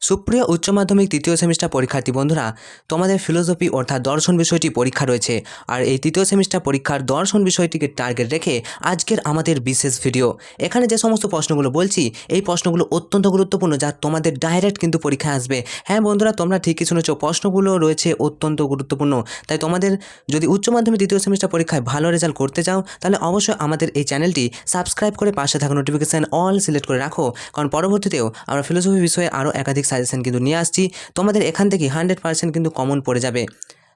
সুপ্রিয় উচ্চ মাধ্যমিক তৃতীয় সেমিস্টার পরীক্ষার্থী বন্ধুরা, তোমাদের ফিলোসফি অর্থাৎ দর্শন বিষয়টি পরীক্ষা রয়েছে। আর এই তৃতীয় সেমিস্টার পরীক্ষার দর্শন বিষয়টিকে টার্গেট রেখে আজকের আমাদের বিশেষ ভিডিও এখানে যে সমস্ত প্রশ্নগুলো বলছি, এই প্রশ্নগুলো অত্যন্ত গুরুত্বপূর্ণ যা তোমাদের ডাইরেক্ট কিন্তু পরীক্ষায় আসবে। হ্যাঁ বন্ধুরা, তোমরা ঠিকই শুনেছ, প্রশ্নগুলো রয়েছে অত্যন্ত গুরুত্বপূর্ণ। তাই তোমাদের যদি উচ্চ মাধ্যমিক তৃতীয় সেমিস্টার পরীক্ষায় ভালো রেজাল্ট করতে চাও, তাহলে অবশ্যই আমাদের এই চ্যানেলটি সাবস্ক্রাইব করে পাশে থাকা নোটিফিকেশান অল সিলেক্ট করে রাখো। কারণ পরবর্তীতেও আমরা ফিলোসফি বিষয়ে আরও একাধিক সাজেশন কিন্তু নিয়ে আসছি। তোমাদের এখান থেকে হান্ড্রেড পার্সেন্ট কিন্তু কমন পড়ে যাবে।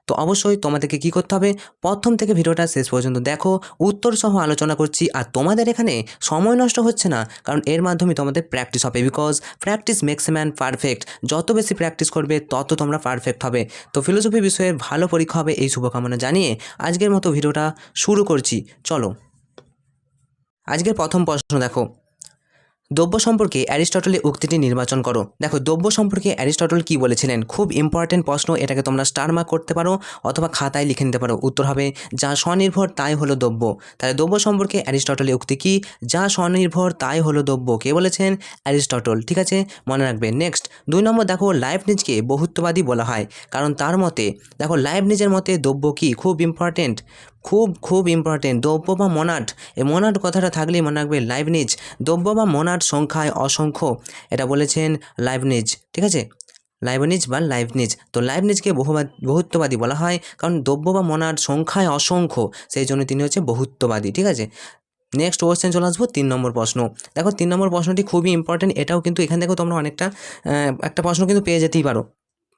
তো অবশ্যই তোমাদেরকে কী করতে হবে? প্রথম থেকে ভিডিওটা শেষ পর্যন্ত দেখো উত্তর সহ আলোচনা করছি আর তোমাদের এখানে সময় নষ্ট হচ্ছে না, কারণ এর মাধ্যমে তোমাদের প্র্যাকটিস হবে। Because practice makes man perfect যত বেশি প্র্যাকটিস করবে, তত তোমরা পারফেক্ট হবে। তো ফিলোসফি বিষয়ে ভালো পরীক্ষা হবে এই শুভকামনা জানিয়ে আজকের মতো ভিডিওটা শুরু করছি। চলো। আজকের প্রথম প্রশ্ন দেখো। দ্রব্য সম্পর্কে অ্যারিস্টটলের উক্তিটি নির্বাচন করো। দেখো, দ্রব্য সম্পর্কে অ্যারিস্টটল কি বলেছিলেন? খুব ইম্পর্টেন্ট প্রশ্ন, এটাকে তোমরা স্টার মার্ক করতে পারো অথবা খাতায় লিখে নিতে পারো। উত্তর হবে, যা স্বনির্ভর, তাই হলো দ্রব্য। তাহলে দ্রব্য সম্পর্কে অ্যারিস্টটলের উক্তি কি? যা স্বনির্ভর, তাই হলো দ্রব্য। কে বলেছেন? অ্যারিস্টটল। ঠিক আছে? মনে রাখবে। নেক্সট দুই নম্বর দেখো লাইফ নিজকে বহুত্ববাদী বলা হয়। কারণ তার মতে, দেখো লাইফ নিজের মতে দ্রব্য কি? খুব ইম্পর্টেন্ট খুব খুব ইম্পর্টেন্ট দ্রব্য বা মনাট এই মনাট কথাটা থাকলেই মনে রাখবে লাইভনিজ দ্রব্য বা মনাট সংখ্যায় অসংখ্য, এটা বলেছেন লাইভনিজ ঠিক আছে? লাইভনিজ বা লাইভনিজ তো লাইভনিজকে বহুবাদ, বহুত্ববাদী বলা হয়, কারণ দ্রব্য বা মনাট সংখ্যায় অসংখ্য, সেই জন্য তিনি হচ্ছে বহুত্ববাদী, ঠিক আছে? নেক্সট কোয়েশ্চেন চলে আসব, তিন নম্বর প্রশ্ন। দেখো, তিন নম্বর প্রশ্নটি খুবই ইম্পর্টেন্ট এটাও কিন্তু এখান থেকেও তোমরা অনেকটা একটা প্রশ্ন কিন্তু পেয়ে যেতেই পারো।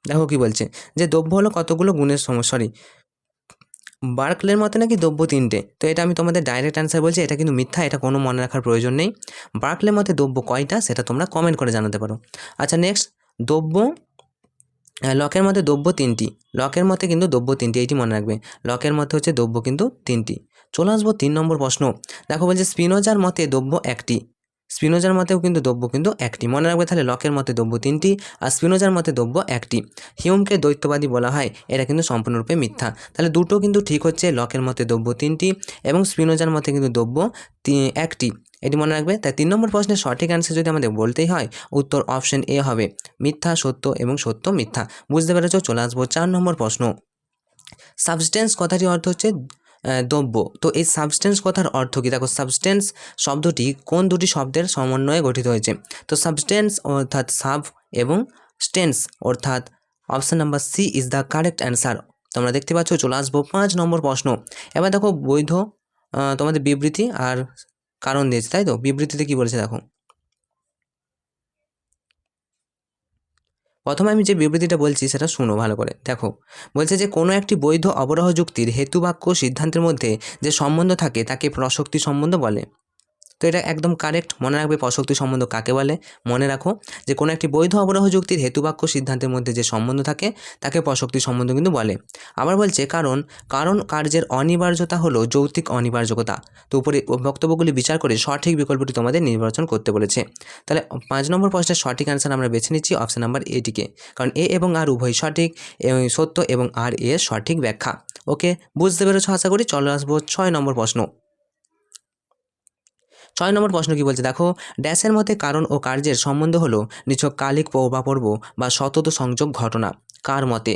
দেখো কি বলছে, যে দ্রব্য হলো কতগুলো গুণের সমস্যা সরি বার্কলের মতে নাকি দ্রব্য তিনটে? তো এটা আমি তোমাদের ডাইরেক্ট অ্যান্সার বলছি, এটা কিন্তু মিথ্যা, এটা কোনো মনে রাখার প্রয়োজন নেই। বার্কলের মতে দ্রব্য কয়টা, সেটা তোমরা কমেন্ট করে জানাতে পারো। আচ্ছা নেক্সট দ্রব্য লকের মতে দ্রব্য তিনটি। লকের মতে কিন্তু দ্রব্য তিনটি এইটি মনে রাখবে। লকের মতে হচ্ছে দ্রব্য কিন্তু তিনটি। চলে আসব তিন নম্বর প্রশ্ন। দেখো বলছে, স্পিনোজার মতে দ্রব্য একটি। স্পিনোজার মতেও কিন্তু দ্রব্য কিন্তু একটি। মনে রাখবে তাহলে লকের মতে দ্রব্য তিনটি আর স্পিনোজার মতে দ্রব্য একটি। হিউমকে দ্বৈতবাদী বলা হয়, এটা কিন্তু সম্পূর্ণরূপে মিথ্যা। তাহলে দুটো কিন্তু ঠিক হচ্ছে, লকের মতে দ্রব্য তিনটি এবং স্পিনোজার মতে কিন্তু দ্রব্য একটি। এটি মনে রাখবে, তাই তিন নম্বর প্রশ্নের সঠিক অ্যান্সার যদি আমাদের বলতেই হয়, উত্তর অপশন এ হবে, মিথ্যা, সত্য এবং সত্য মিথ্যা। বুঝতে পেরেছ? চলে আসব চার নম্বর প্রশ্ন। সাবস্টেন্স কথাটির অর্থ হচ্ছে দ্রব্য। তো এই সাবস্টেন্স কথার অর্থ কী? দেখো সাবস্টেন্স শব্দটি কোন দুটি শব্দের সমন্বয়ে গঠিত হয়েছে? তো সাবস্টেন্স অর্থাৎ সাব এবং স্টেন্স অর্থাৎ option number C is the correct answer তোমরা দেখতে পাচ্ছ, চলে আসব পাঁচ নম্বর প্রশ্ন। এবার দেখো বৈধ তোমাদের বিবৃতি আর কারণ দিয়েছে, তাই তো? বিবৃতিতে কি বলেছে, দেখো। প্রথমে আমি যে বিবৃতিটা বলছি সেটা শুনো ভালো করে। দেখো, বলছে যে কোনো একটি বৈধ অবরহ যুক্তির হেতুবাক্য সিদ্ধান্তের মধ্যে যে সম্বন্ধ থাকে তাকে প্রশক্তি সম্বন্ধ বলে। তো এটা একদম কারেক্ট মনে রাখবে প্রসক্তি সম্বন্ধ কাকে বলে? মনে রাখো যে কোনো একটি বৈধ অবরোহ যুক্তির হেতুবাক্য সিদ্ধান্তের মধ্যে যে সম্বন্ধ থাকে, তাকে প্রসক্তি সম্বন্ধ কিন্তু বলে। আবার বলছে, কারণ কারণ কার্যের অনিবার্যতা হলো যৌক্তিক অনিবার্যতা তো উপরে বক্তব্যগুলি বিচার করে সঠিক বিকল্পটি তোমাদের নির্বাচন করতে বলেছে। তাহলে পাঁচ নম্বর প্রশ্নের সঠিক অ্যান্সার আমরা বেছে নিচ্ছি অপশন নাম্বার এটিকে কারণ এ এবং আর উভয় সঠিক সত্য এবং আর এর সঠিক ব্যাখ্যা। ওকে বুঝতে পেরেছ? আশা করি চলে আসব ছয় নম্বর প্রশ্ন। ছয় নম্বর প্রশ্ন কি বলছে? দেখো, ড্যাশের মতে কারণ ও কার্যের সম্বন্ধ হলো নিছক কালিক প্রভাপর্ব বা সতত সংযোগ ঘটনা। কার মতে?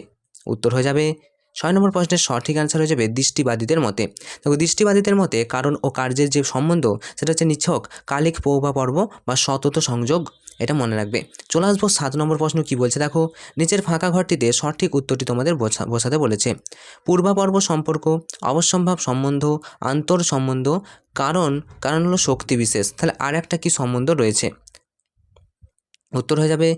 উত্তর হয়ে যাবে ছয় নম্বর প্রশ্নের সঠিক অ্যান্সার হয়ে যাবে দৃষ্টিবাদীদের মতে। দেখো, দৃষ্টিবাদীদের মতে কারণ ও কার্যের যে সম্বন্ধ, সেটা হচ্ছে নিছক কালিক পর্ব বা সতত সংযোগ, এটা মনে রাখবে। চলে আসব সাত নম্বর প্রশ্ন কি বলছে? দেখো, নিচের ফাঁকা ঘরটিতে সঠিক উত্তরটি তোমাদের বোঝাতে বলেছে। পূর্বাপর্ব সম্পর্ক অবশ্যম্ভাব সম্বন্ধ, আন্তর সম্বন্ধ, কারণ কারণ হলো শক্তি বিশেষ। তাহলে আর একটা কি সম্বন্ধ রয়েছে? উত্তর হয়ে যাবে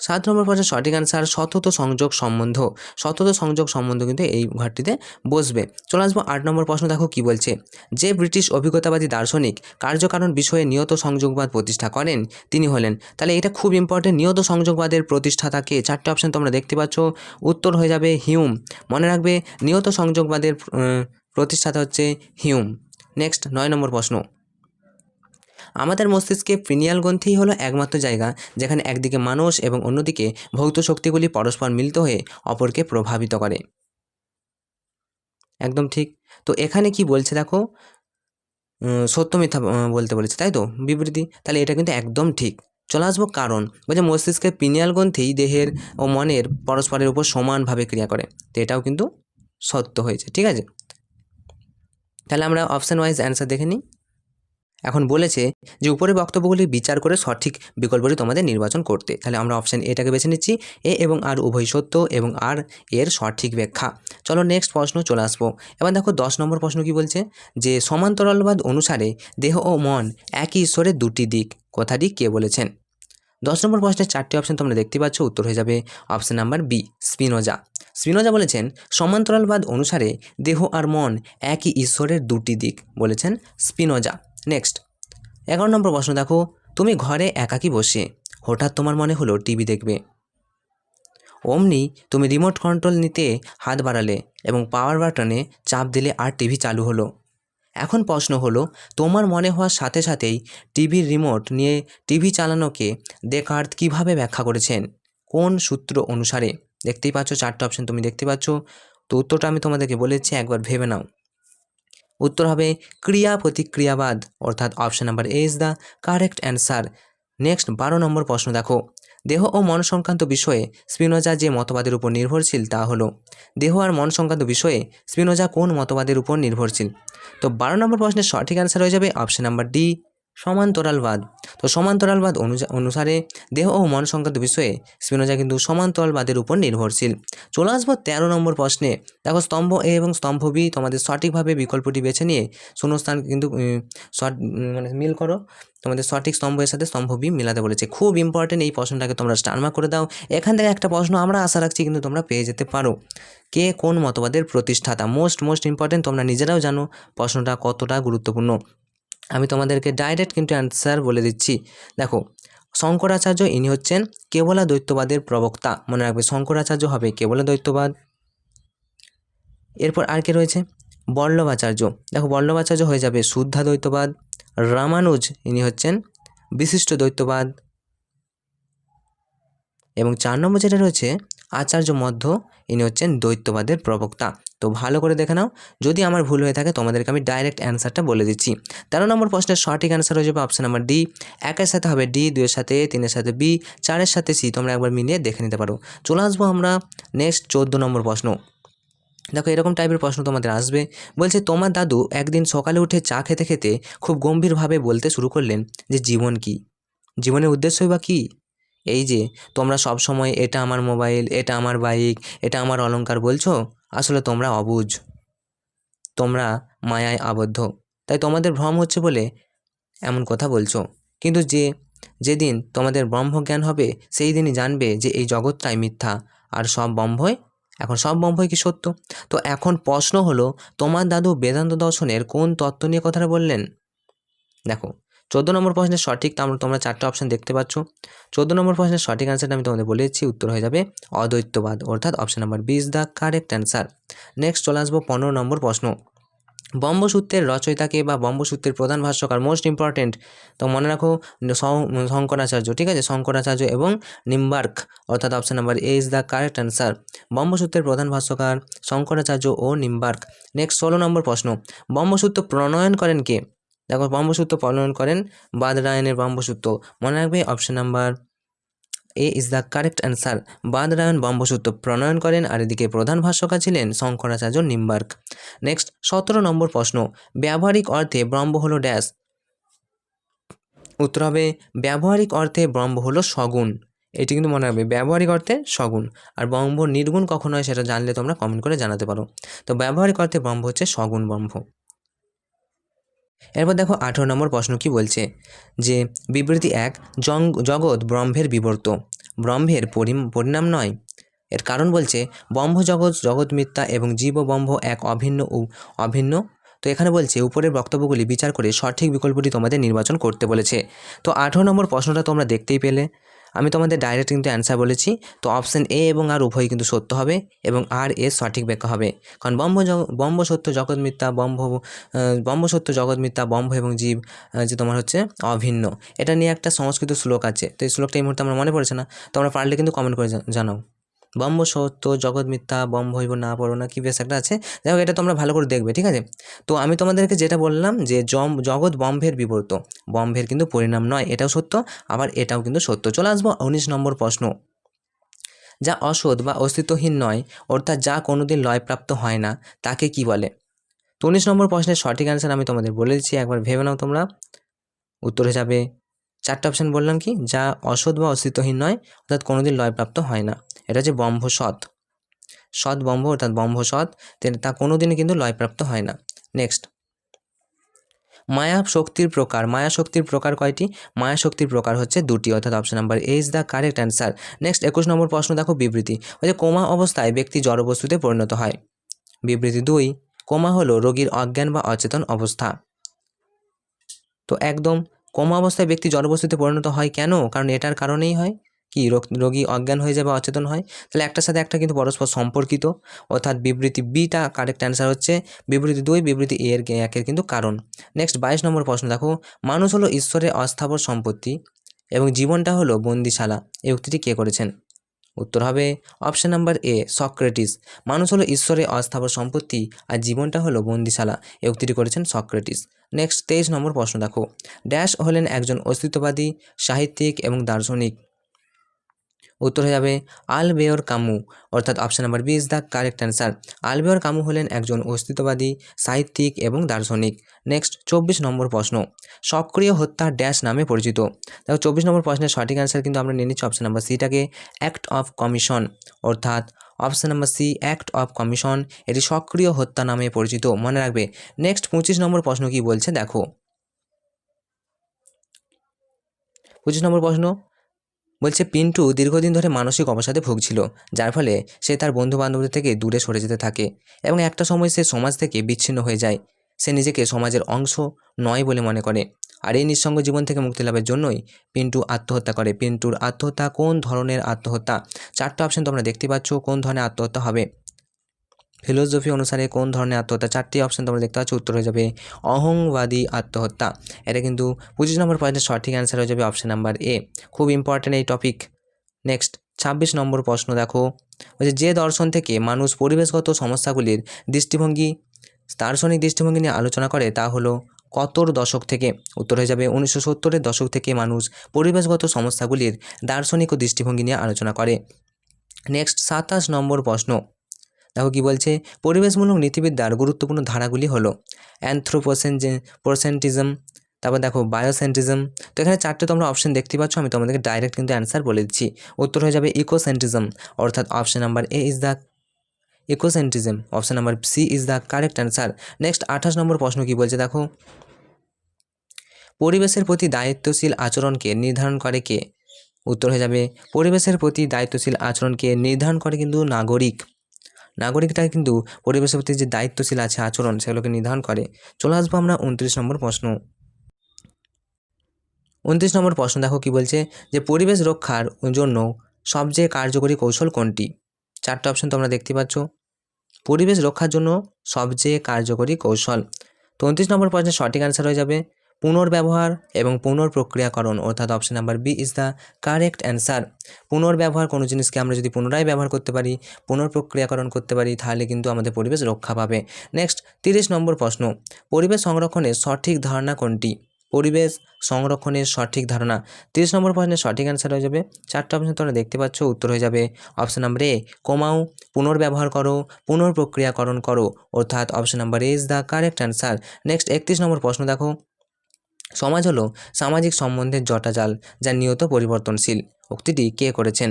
সাত নম্বর প্রশ্নের সঠিক অ্যান্সার সতত সংযোগ সম্বন্ধ। সতত সংযোগ সম্বন্ধ কিন্তু এই ঘরটিতে বসবে। চলে আসব আট নম্বর প্রশ্ন, দেখো কি বলছে? যে ব্রিটিশ অভিজ্ঞতাবাদী দার্শনিক কার্যকারণ বিষয়ে নিয়ত সংযোগবাদ প্রতিষ্ঠা করেন, তিনি হলেন। তাহলে এটা খুব ইম্পর্টেন্ট নিয়ত সংযোগবাদের প্রতিষ্ঠাতাকে চারটে অপশন তোমরা দেখতে পাচ্ছ। উত্তর হয়ে যাবে হিউম। মনে রাখবে, নিয়ত সংযোগবাদের প্রতিষ্ঠাতা হচ্ছে হিউম। নেক্সট নয় নম্বর প্রশ্ন। আমাদের মস্তিষ্কে পিনিয়াল গ্রন্থিই হলো একমাত্র জায়গা যেখানে একদিকে মানুষ এবং অন্যদিকে ভৌত শক্তিগুলি পরস্পর মিলিত হয়ে অপরকে প্রভাবিত করে। একদম ঠিক। তো এখানে কি বলছে দেখো? সত্য মিথ্যা বলতে বলেছে, তাই তো? বিবৃতি। তাহলে এটা কিন্তু একদম ঠিক। চলে আসব কারণ। বলছে মস্তিষ্কের পিনিয়াল গ্রন্থি দেহের ও মনের পরস্পরের উপর সমানভাবে ক্রিয়া করে। তো এটাও কিন্তু সত্য হয়েছে, ঠিক আছে? তাহলে আমরা অপশান ওয়াইজ অ্যান্সার দেখে নিই। এখন বলেছে যে উপরের বক্তব্যগুলি বিচার করে সঠিক বিকল্পটি তোমাদের নির্বাচন করতে। তাহলে আমরা অপশান এটাকে বেছে নিচ্ছি। এ এবং আর উভয় সত্য এবং আর এর সঠিক ব্যাখ্যা। চলো নেক্সট প্রশ্ন চলে আসব। এবার দেখো দশ নম্বর প্রশ্ন কি বলছে? যে সমান্তরালবাদ অনুসারে দেহ ও মন একই ঈশ্বরের দুটি দিক। কথাটি কে বলেছেন? দশ নম্বর প্রশ্নের চারটি অপশন তোমরা দেখতে পাচ্ছ, উত্তর হয়ে যাবে option number B Spinoza. Spinoza বলেছেন, সমান্তরালবাদ অনুসারে দেহ আর মন একই ঈশ্বরের দুটি দিক। বলেছেন স্পিনোজা। নেক্সট এগারো নম্বর প্রশ্ন, দেখো, তুমি ঘরে একাকি বসে হঠাৎ তোমার মনে হলো টিভি দেখবে। অমনি তুমি রিমোট কন্ট্রোল নিতে হাত বাড়ালে এবং পাওয়ার বাটনে চাপ দিলে আর টিভি চালু হলো। এখন প্রশ্ন হলো, তোমার মনে হওয়ার সাথে সাথেই টিভির রিমোট নিয়ে টিভি চালানোকে দেকার্ত কীভাবে ব্যাখ্যা করেছেন? কোন সূত্র অনুসারে? দেখতেই পাচ্ছ, চারটে অপশন তুমি দেখতে পাচ্ছ। তো উত্তরটা আমি তোমাদেরকে বলেছি, একবার ভেবে নাও। উত্তর হবে ক্রিয়া প্রতিক্রিয়াবাদ, অর্থাৎ option number A is the correct answer next বারো নম্বর প্রশ্ন দেখো। দেহ ও মন সংক্রান্ত বিষয়ে স্পিনোজা যে মতবাদের উপর নির্ভরশীল তা হলো, দেহ আর মন সংক্রান্ত বিষয়ে স্পিনোজা কোন মতবাদের উপর নির্ভরশীল? তো বারো নম্বর প্রশ্নের সঠিক অ্যান্সার হয়ে যাবে অপশন নাম্বার ডি সমান্তরালবাদ। তো সমান্তরালবাদ অনুসারে দেহ ও মন সংক্রান্ত বিষয়ে স্পিনোজা কিন্তু সমান্তরালবাদের উপর নির্ভরশীল। চলে আসব তেরো নম্বর প্রশ্নে। দেখো স্তম্ভ এ এবং স্তম্ভ বি তোমাদের সঠিকভাবে বিকল্পটি বেছে নিয়ে শূন্যস্থান কিন্তু মানে মিল করো। তোমাদের সঠিক স্তম্ভের সাথে স্তম্ভ বি মিলাতে বলেছে। খুব ইম্পর্টেন্ট এই প্রশ্নটাকে তোমরা স্টার মার্ক করে দাও। এখান থেকে একটা প্রশ্ন আমরা আশা রাখছি কিন্তু তোমরা পেয়ে যেতে পারো। কে কোন মতবাদের প্রতিষ্ঠাতা? মোস্ট মোস্ট ইম্পর্টেন্ট তোমরা নিজেরাও জানো প্রশ্নটা কতটা গুরুত্বপূর্ণ। আমি তোমাদেরকে ডাইরেক্ট কিন্তু অ্যান্সার বলে দিচ্ছি। দেখো, শঙ্করাচার্য ইনি হচ্ছেন কেবলা দ্বৈতবাদের প্রবক্তা। মনে রাখবে, শঙ্করাচার্য হবে কেবলা দ্বৈতবাদ এরপর আর কে রয়েছে? বল্লভাচার্য। দেখো, বল্লভাচার্য হয়ে যাবে শুদ্ধা দ্বৈতবাদ রামানুজ ইনি হচ্ছেন বিশিষ্ট দ্বৈতবাদ এবং চার নম্বর যেটা রয়েছে আচার্য মধ্য, ইনি হচ্ছেন দ্বৈতবাদের প্রবক্তা। তো ভালো করে দেখে নাও, যদি আমার ভুল হয়ে থাকে তোমাদেরকে আমি ডাইরেক্ট অ্যান্সারটা বলে দিচ্ছি। তেরো নম্বর প্রশ্নের সঠিক অ্যান্সার হয়ে যাবে অপশন নাম্বার ডি একের সাথে হবে ডি দুইয়ের সাথে তিনের সাথে বি চারের সাথে সি তোমরা একবার মিলিয়ে দেখে নিতে পারো। চলে আসব আমরা নেক্সট চোদ্দ নম্বর প্রশ্ন। দেখো এরকম টাইপের প্রশ্ন তোমাদের আসবে। বলছে, তোমার দাদু একদিন সকালে উঠে চা খেতে খেতে খুব গম্ভীরভাবে বলতে শুরু করলেন যে জীবন কি? জীবনের উদ্দেশ্যই বা কী? এই যে, তোমরা সব সময় এটা আমার মোবাইল, এটা আমার বাইক, এটা আমার অলংকার বলছো? আসলে তোমরা অবুঝ। তোমরা মায়ায় আবদ্ধ। তাই তোমাদের ভ্রম হচ্ছে বলে এমন কথা বলছো। কিন্তু যে, যেদিন তোমাদের ব্রহ্মজ্ঞান হবে, সেই দিনই জানবে যে এই জগৎটাই মিথ্যা। আর সব ব্রহ্মই? এখন সব ব্রহ্মই কি সত্য? তো এখন প্রশ্ন হলো, তোমার দাদু বেদান্ত দর্শনের কোন তত্ত্ব নিয়ে কথাটা বললেন? দেখো চোদ্দ নম্বর প্রশ্নের সঠিক তোমরা তোমরা চারটে অপশন দেখতে পাচ্ছ। চোদ্দ নম্বর প্রশ্নের সঠিক অ্যান্সারটা আমি তোমাদের বলেছি, উত্তর হয়ে যাবে অদ্বৈতবাদ, অর্থাৎ option number B is the correct answer next চলে আসব পনেরো নম্বর প্রশ্ন। বম্বসূত্রের রচয়িতাকে বা বম্বসূত্রের প্রধান ভাষ্যকার মোস্ট ইম্পর্টেন্ট তো মনে রাখো শঙ্করাচার্য, ঠিক আছে? শঙ্করাচার্য এবং নিম্বার্ক, অর্থাৎ option number A is the correct answer বম্বসূত্রের প্রধান ভাষ্যকার, শঙ্করাচার্য ও নিম্বার্ক। নেক্সট ষোলো নম্বর প্রশ্ন। বম্বসূত্র প্রণয়ন করেন কে? দেখো, ব্রহ্মসূত্র প্রণয়ন করেন বাদরায়ণের ব্রহ্মসূত্র। মনে রাখবে option number A is the correct answer Badarayana Brahmasutra প্রণয়ন করেন আর এদিকে প্রধান ভাষ্যকার ছিলেন শঙ্করাচার্য নিম্বার্ক। নেক্সট সতেরো নম্বর প্রশ্ন। ব্যবহারিক অর্থে ব্রহ্ম হলো ড্যাশ উত্তর হবে, ব্যবহারিক অর্থে ব্রহ্ম হলো সগুণ। এটি কিন্তু মনে রাখবে, ব্যবহারিক অর্থে সগুণ। আর ব্রহ্ম নির্গুণ কখন হয় সেটা জানলে তোমরা কমেন্ট করে জানাতে পারো। তো ব্যবহারিক অর্থে ব্রহ্ম হচ্ছে সগুণ ব্রহ্ম। এরপর দেখো আঠেরো নম্বর প্রশ্ন কি বলছে? যে বিবৃতি এক জগৎ ব্রহ্মের বিবর্ত। ব্রহ্মের পরিণাম নয়। এর কারণ বলছে, ব্রহ্ম জগৎ জগৎ মিথ্যা এবং জীব ব্রহ্ম এক অভিন্ন অভিন্ন। তো এখানে বলছে, উপরের বক্তব্যগুলি বিচার করে সঠিক বিকল্পটি তোমাদের নির্বাচন করতে বলেছে। তো আঠেরো নম্বর প্রশ্নটা তোমরা দেখতেই পেলে। আমি তোমাদের ডাইরেক্ট কিন্তু অ্যান্সার বলেছি। তো অপশান এ এবং আর উভয় কিন্তু সত্য হবে এবং আর এ সঠিক ব্যাখ্যা হবে। কারণ বম্ব বম্ব সত্য জগৎ মিথ্যা বম্ব বম্ব সত্য জগৎ মিথ্যা বম্ব এবং জীব যে তোমার হচ্ছে অভিন্ন। এটা নিয়ে একটা সংস্কৃত শ্লোক আছে। তো এই শ্লোকটা এই মুহূর্তে আমার মনে পড়েছে না। তোমরা পারলে কিন্তু কমেন্ট করে জানাও। ব্রহ্ম সত্য, জগৎ মিথ্যা ব্রহ্ম হইব না, পড়ো না, কি বেশ একটা আছে। যাই হোক, এটা তোমরা ভালো করে দেখবে, ঠিক আছে? তো আমি তোমাদেরকে যেটা বললাম যে জম, জগৎ ব্রহ্মের বিবর্ত। ব্রহ্মের কিন্তু পরিণাম নয়, এটাও সত্য, আবার এটাও কিন্তু সত্য। চলে আসব উনিশ নম্বর প্রশ্ন। যা অসৎ বা অস্তিত্বহীন নয়, অর্থাৎ যা কোনোদিন লয়প্রাপ্ত হয় না, তাকে কি বলে? তো উনিশ নম্বর প্রশ্নের সঠিক অ্যান্সার আমি তোমাদের বলে দিচ্ছি, একবার ভেবে নাও তোমরা। উত্তর হয়ে যাবে চারটে অপশান বললাম কি? যা অসৎ বা অস্তিত্বহীন নয়, অর্থাৎ কোনোদিন লয়প্রাপ্ত হয় না। এটা হচ্ছে ব্রহ্ম সৎ সৎ ব্রহ্ম অর্থাৎ ব্রহ্ম সৎ তে- কোনোদিনই কিন্তু লয়প্রাপ্ত হয় না। নেক্সট মায়া শক্তির প্রকার। মায়া শক্তির প্রকার কয়টি? মায়া শক্তির প্রকার হচ্ছে দুটি, অর্থাৎ option number A is the correct answer next একুশ নম্বর প্রশ্ন দেখো, বিবৃতি। ওই যে কোমা অবস্থায় ব্যক্তি জড়বস্তুতে পরিণত হয়। বিবৃতি দুই, কোমা হলো রোগীর অজ্ঞান বা অচেতন অবস্থা। তো একদম কোমা অবস্থায় ব্যক্তি জড়বস্তুতে পরিণত হয় কেন? কারণ এটার কারণেই হয় কি? রোগ- অজ্ঞান হয়ে যায় বা অচেতন হয়। তাহলে একটার সাথে একটা কিন্তু পরস্পর সম্পর্কিত। অর্থাৎ বিবৃতি বিটা কারেক্ট অ্যান্সার হচ্ছে বিবৃতি দুই, বিবৃতি এর একের কিন্তু কারণ। নেক্সট বাইশ নম্বর প্রশ্ন, দেখো, মানুষ হলো ঈশ্বরের অস্থাবর সম্পত্তি এবং জীবনটা হলো বন্দিশালা। এই উক্তিটি কে করেছেন? উত্তর হবে অপশান নাম্বার এ, সক্রেটিস। মানুষ হলো ঈশ্বরের অস্থাবর সম্পত্তি আর জীবনটা হলো বন্দিশালা, এ উক্তিটি করেছেন সক্রেটিস। নেক্সট, তেইশ নম্বর প্রশ্ন দেখো। ড্যাশ হলেন একজন অস্তিত্ববাদী, সাহিত্যিক এবং দার্শনিক। উত্তর হয়ে যাবে আলবেয়র কামু। অর্থাৎ option number B is the correct answer Albert Camus হলেন একজন অস্তিত্ববাদী, সাহিত্যিক এবং দার্শনিক। নেক্সট চব্বিশ নম্বর প্রশ্ন। সক্রিয় হত্যা ড্যাশ নামে পরিচিত। দেখো, চব্বিশ নম্বর প্রশ্নের সঠিক অ্যান্সার কিন্তু আমরা নিয়ে নিচ্ছি অপশন নাম্বার সিটাকে অ্যাক্ট অফ কমিশন অর্থাৎ option number C act of commission এটি সক্রিয় হত্যা নামে পরিচিত। মনে রাখবে। নেক্সট পঁচিশ নম্বর প্রশ্ন কি বলছে? দেখো। পঁচিশ নম্বর প্রশ্ন। বলছে, পিন্টু দীর্ঘদিন ধরে মানসিক অবসাদে ভুগছিল, যার ফলে সে তার বন্ধুবান্ধবদের থেকে দূরে সরে যেতে থাকে এবং একটা সময় সে সমাজ থেকে বিচ্ছিন্ন হয়ে যায়। সে নিজেকে সমাজের অংশ নয় বলে মনে করে। আর এই নিঃসঙ্গ জীবন থেকে মুক্তি লাভের জন্যই পিন্টু আত্মহত্যা করে। পিন্টুর আত্মহত্যা কোন ধরনের আত্মহত্যা? চারটা অপশন তোমরা দেখতে পাচ্ছ, কোন ধরনের আত্মহত্যা হবে? ফিলোসফি অনুসারে কোন ধরনের আত্মহত্যা? চারটি অপশন তোমরা দেখতে পাচ্ছ, উত্তর হয়ে যাবে অহংবাদী আত্মহত্যা। এটা কিন্তু পঁচিশ নম্বর পয়েন্টের সঠিক অ্যান্সার হয়ে যাবে অপশন নাম্বার এ খুব ইম্পর্ট্যান্ট এই টপিক নেক্সট ছাব্বিশ নম্বর প্রশ্ন দেখো। বলছে, যে দর্শন থেকে মানুষ পরিবেশগত সমস্যাগুলির দৃষ্টিভঙ্গি, দার্শনিক দৃষ্টিভঙ্গি নিয়ে আলোচনা করে, তা হলো কতর দশক থেকে? উত্তর হয়ে যাবে, উনিশশো সত্তরের দশক থেকে মানুষ পরিবেশগত সমস্যাগুলির দার্শনিক ও দৃষ্টিভঙ্গি নিয়ে আলোচনা করে। নেক্সট সাতাশ নম্বর প্রশ্ন। দেখো কি বলছে? পরিবেশমূলক নীতিবিদ্যার গুরুত্বপূর্ণ ধারাগুলি হলো অ্যানথ্রোপোসেনজে প্রোসেন্টিজম তারপর দেখো বায়োসেন্টিজম তো এখানে চারটে তোমরা অপশন দেখতে পাচ্ছ, আমি তোমাদেরকে ডাইরেক্ট কিন্তু অ্যান্সার বলে দিচ্ছি। উত্তর হয়ে যাবে ইকোসেন্টিজম অর্থাৎ option number A is the ecocentrism option number C is the correct answer next আঠাশ নম্বর প্রশ্ন কি বলছে দেখো? পরিবেশের প্রতি দায়িত্বশীল আচরণকে নির্ধারণ করে কে? উত্তর হয়ে যাবে, পরিবেশের প্রতি দায়িত্বশীল আচরণকে নির্ধারণ করে কিন্তু নাগরিক। নাগরিকটা কিন্তু পরিবেশের প্রতি যে দায়িত্বশীল আছে আচরণ, সেগুলোকে নির্ধারণ করে। চলে আসব আমরা উনত্রিশ নম্বর প্রশ্ন। উনত্রিশ নম্বর প্রশ্ন, দেখো কি বলছে? যে পরিবেশ রক্ষার জন্য সবচেয়ে কার্যকরী কৌশল কোনটি? চারটে অপশন তোমরা দেখতে পাচ্ছ। পরিবেশ রক্ষার জন্য সবচেয়ে কার্যকরী কৌশল। তো উনত্রিশ নম্বর প্রশ্নের সঠিক অ্যান্সার হয়ে যাবে। পুনর্ব্যবহার এবং পুনর্প্রক্রিয়াকরণ অর্থাৎ option number B is the correct answer পুনর্ব্যবহার কোনো জিনিসকে আমরা যদি পুনরায় ব্যবহার করতে পারি, পুনর্প্রক্রিয়াকরণ করতে পারি, তাহলে কিন্তু আমাদের পরিবেশ রক্ষা পাবে। নেক্সট তিরিশ নম্বর প্রশ্ন। পরিবেশ সংরক্ষণের সঠিক ধারণা কোনটি? পরিবেশ সংরক্ষণের সঠিক ধারণা। তিরিশ নম্বর প্রশ্নের সঠিক অ্যান্সার হয়ে যাবে। চারটা অপশন তোমরা দেখতে পাচ্ছ, উত্তর হয়ে যাবে। অপশন নাম্বার এ কমাও, পুনর্ব্যবহার করো, পুনর্প্রক্রিয়াকরণ করো, অর্থাৎ option number A is the correct answer next একত্রিশ নম্বর প্রশ্ন দেখো। সমাজ হলো সামাজিক সম্বন্ধের জটাজাল যা নিয়ত পরিবর্তনশীল। উক্তিটি কে করেছেন?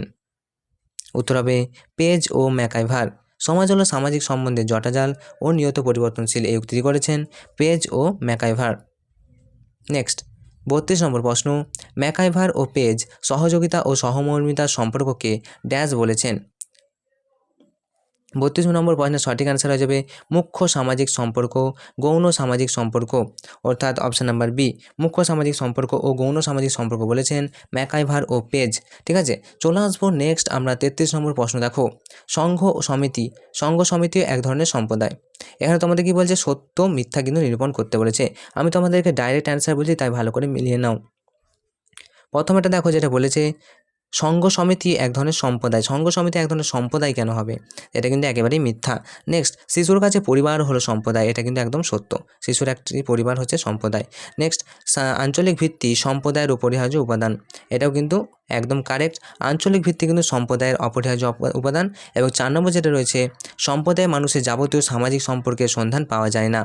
উত্তর হবে পেজ ও ম্যাকাইভার। সমাজ হলো সামাজিক সম্বন্ধের জটাজাল ও নিয়ত পরিবর্তনশীল এই উক্তিটি করেছেন পেজ ও ম্যাকাইভার। নেক্সট, বত্রিশ নম্বর প্রশ্ন, ম্যাকাইভার ও পেজ সহযোগিতা ও সহমর্মিতার সম্পর্ককে ড্যাশ বলেছেন। বত্রিশ নম্বর প্রশ্নের সঠিক অ্যান্সার হয়ে যাবে মুখ্য সামাজিক সম্পর্ক, গৌণ সামাজিক সম্পর্ক, অর্থাৎ অপশন নাম্বার বি মুখ্য সামাজিক সম্পর্ক ও গৌণ সামাজিক সম্পর্ক বলেছেন ম্যাকাইভার ও পেজ। ঠিক আছে? চলে আসব নেক্সট আমরা তেত্রিশ নম্বর প্রশ্ন দেখো। সংঘ সমিতি, সংঘ সমিতিও এক ধরনের সম্প্রদায়। এখানে তোমাদের কি বলছে? সত্য, মিথ্যা কিন্তু নিরূপণ করতে বলেছে। আমি তোমাদেরকে ডাইরেক্ট অ্যান্সার বলছি, তাই ভালো করে মিলিয়ে নাও। প্রথমেটা দেখো যেটা বলেছে সংঘ সমিতি এক ধরনের সম্প্রদায়। সঙ্গ সমিতি এক ধরনের সম্প্রদায় কেন হবে? এটা কিন্তু একেবারেই মিথ্যা। নেক্সট শিশুর কাছে পরিবার হলো সম্প্রদায়, এটা কিন্তু একদম সত্য। শিশুর একটি পরিবার হচ্ছে সম্প্রদায়। নেক্সট আঞ্চলিক ভিত্তি সম্প্রদায়ের অপরিহার্য উপাদান। এটাও কিন্তু একদম কারেক্ট আঞ্চলিক ভিত্তি কিন্তু সম্প্রদায়ের অপরিহার্য উপাদান এবং চার নম্বর যেটা রয়েছে, সম্প্রদায়ের মানুষের যাবতীয় সামাজিক সম্পর্কের সন্ধান পাওয়া যায় না।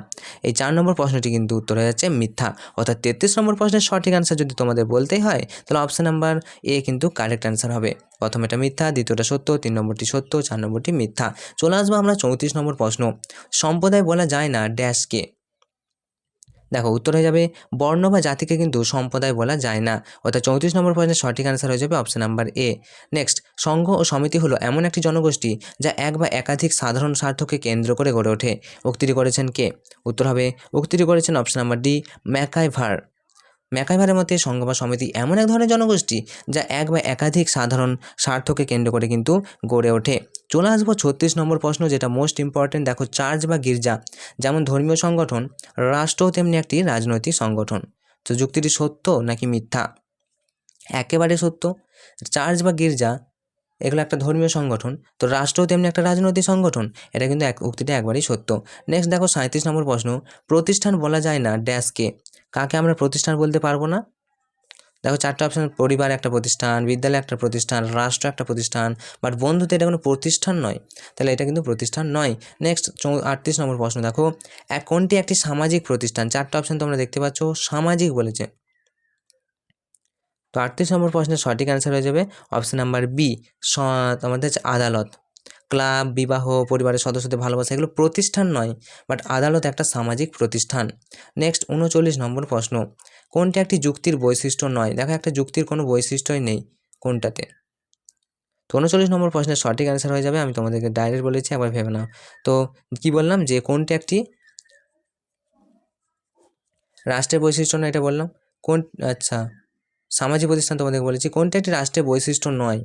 এই চার নম্বর প্রশ্নটি কিন্তু উত্তর হয়ে যাচ্ছে মিথ্যা। অর্থাৎ তেত্রিশ নম্বর প্রশ্নের সঠিক অ্যান্সার যদি তোমাদের বলতেই হয়, তাহলে অপশান নাম্বার এ কিন্তু কারেক্ট অ্যান্সার হবে। প্রথম এটা মিথ্যা, দ্বিতীয়টা সত্য, তিন নম্বরটি সত্য, চার নম্বরটি মিথ্যা। চলে আসব আমরা চৌত্রিশ নম্বর প্রশ্ন। সম্প্রদায় বলা যায় না ড্যাশকে দেখো, উত্তর হয়ে যাবে, বর্ণ বা জাতিকে কিন্তু সম্প্রদায় বলা যায় না। অর্থাৎ চৌত্রিশ নম্বর প্রশ্নের সঠিক আনসার হয়ে যাবে অপশন নাম্বার এ নেক্সট সংঘ ও সমিতি হলো এমন একটি জনগোষ্ঠী যা এক বা একাধিক সাধারণ স্বার্থকে কেন্দ্র করে গড়ে ওঠে। উক্তিটি করেছেন কে? উত্তর হবে, উক্তিটি করেছেন অপশন নাম্বার ডি ম্যাকাইভার। ম্যাকাইভারের মতে সংঘ বা সমিতি এমন এক ধরনের জনগোষ্ঠী যা এক বা একাধিক সাধারণ স্বার্থকে কেন্দ্র করে কিন্তু গড়ে ওঠে। চলে আসব ছত্রিশ নম্বর প্রশ্ন যেটা মোস্ট ইম্পর্টেন্ট দেখো চার্চ বা গির্জা, যেমন ধর্মীয় সংগঠন, রাষ্ট্র তেমনি একটি রাজনৈতিক সংগঠন। তো যুক্তিটি সত্য নাকি মিথ্যা? একেবারে সত্য। চার্চ বা গির্জা এগুলো একটা ধর্মীয় সংগঠন, তো রাষ্ট্রও তেমনি একটা রাজনৈতিক সংগঠন, এটা কিন্তু এক উক্তিটা একবারেই সত্য। নেক্সট দেখো সাঁত্রিশ নম্বর প্রশ্ন, প্রতিষ্ঠান বলা যায় না ড্যাশকে কাকে আমরা প্রতিষ্ঠান বলতে পারব না? দেখো চারটা অপশান পরিবার একটা প্রতিষ্ঠান, বিদ্যালয় একটা প্রতিষ্ঠান, রাষ্ট্র একটা প্রতিষ্ঠান বাট বন্ধুতে এটা কোনো প্রতিষ্ঠান নয়, তাহলে এটা কিন্তু প্রতিষ্ঠান নয়। নেক্সট আটত্রিশ নম্বর প্রশ্ন দেখো কোনটি একটি সামাজিক প্রতিষ্ঠান? চারটা অপশন তোমরা দেখতে পাচ্ছ, সামাজিক বলেছে। তো আটত্রিশ নম্বর প্রশ্নের সঠিক অ্যান্সার হয়ে যাবে অপশন নাম্বার বি আমাদের হচ্ছে আদালত। ক্লাব, বিবাহ, পরিবারের সদস্যদের ভালোবাসা এগুলো প্রতিষ্ঠান নয় বাট আদালত একটা সামাজিক প্রতিষ্ঠান। নেক্সট উনচল্লিশ নম্বর প্রশ্ন, কোনটি একটি যুক্তির বৈশিষ্ট্য নয়? দেখো একটা যুক্তির কোনো বৈশিষ্ট্যই নেই কোনটাতে। তো উনচল্লিশ নম্বর প্রশ্নের সঠিক অ্যান্সার হয়ে যাবে, আমি তোমাদেরকে ডাইরেক্ট বলেছি একবার ভেবে নাও। তো কি বললাম যে কোনটি একটি রাষ্ট্রের বৈশিষ্ট্য নয় এটা বললাম। কোন আচ্ছা সামাজিক প্রতিষ্ঠান তোমাদেরকে বলেছি, কোনটা একটি রাষ্ট্রের বৈশিষ্ট্য নয়।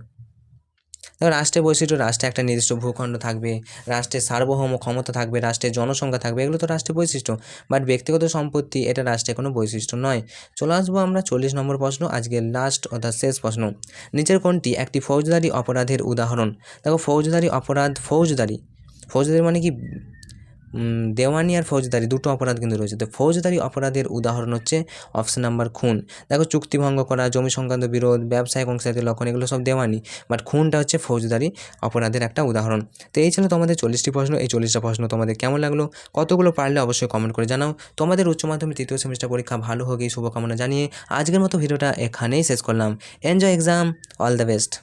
দেখো, রাষ্ট্রের বৈশিষ্ট্য, রাষ্ট্রে একটা নির্দিষ্ট ভূখণ্ড থাকবে, রাষ্ট্রের সার্বভৌম ক্ষমতা থাকবে, রাষ্ট্রের জনসংখ্যা থাকবে, এগুলো তো রাষ্ট্রের বৈশিষ্ট্য। বাট ব্যক্তিগত সম্পত্তি, এটা রাষ্ট্রের কোনো বৈশিষ্ট্য নয়। চলে আসব আমরা চল্লিশ নম্বর প্রশ্ন, আজকের লাস্ট অর্থাৎ শেষ প্রশ্ন। নিচের কোনটি একটি ফৌজদারি অপরাধের উদাহরণ? দেখো, ফৌজদারি অপরাধ, ফৌজদারি। ফৌজদারি মানে কি? দেওয়ানি আর ফৌজদারি দুটো অপরাধ কিন্তু রয়েছে। তো ফৌজদারি অপরাধের উদাহরণ হচ্ছে অপশন নাম্বার খুন। দেখো, চুক্তি ভঙ্গ করা, জমি সংক্রান্ত বিরোধ, ব্যবসায়িক অংশীদারি লক্ষণ, এগুলো সব দেওয়ানি। বাট খুনটা হচ্ছে ফৌজদারি অপরাধের একটা উদাহরণ। তো এই ছিল তোমাদের চল্লিশটি প্রশ্ন। এই চল্লিশটা প্রশ্ন তোমাদের কেমন লাগল? কতগুলো পারলে অবশ্যই কমেন্ট করে জানাও। তোমাদের উচ্চ মাধ্যমিক তৃতীয় সেমিস্টার পরীক্ষা ভালো হোক, এই শুভকামনা জানিয়ে আজকের মতো ভিডিওটা এখানেই শেষ করলাম। Enjoy exam all the best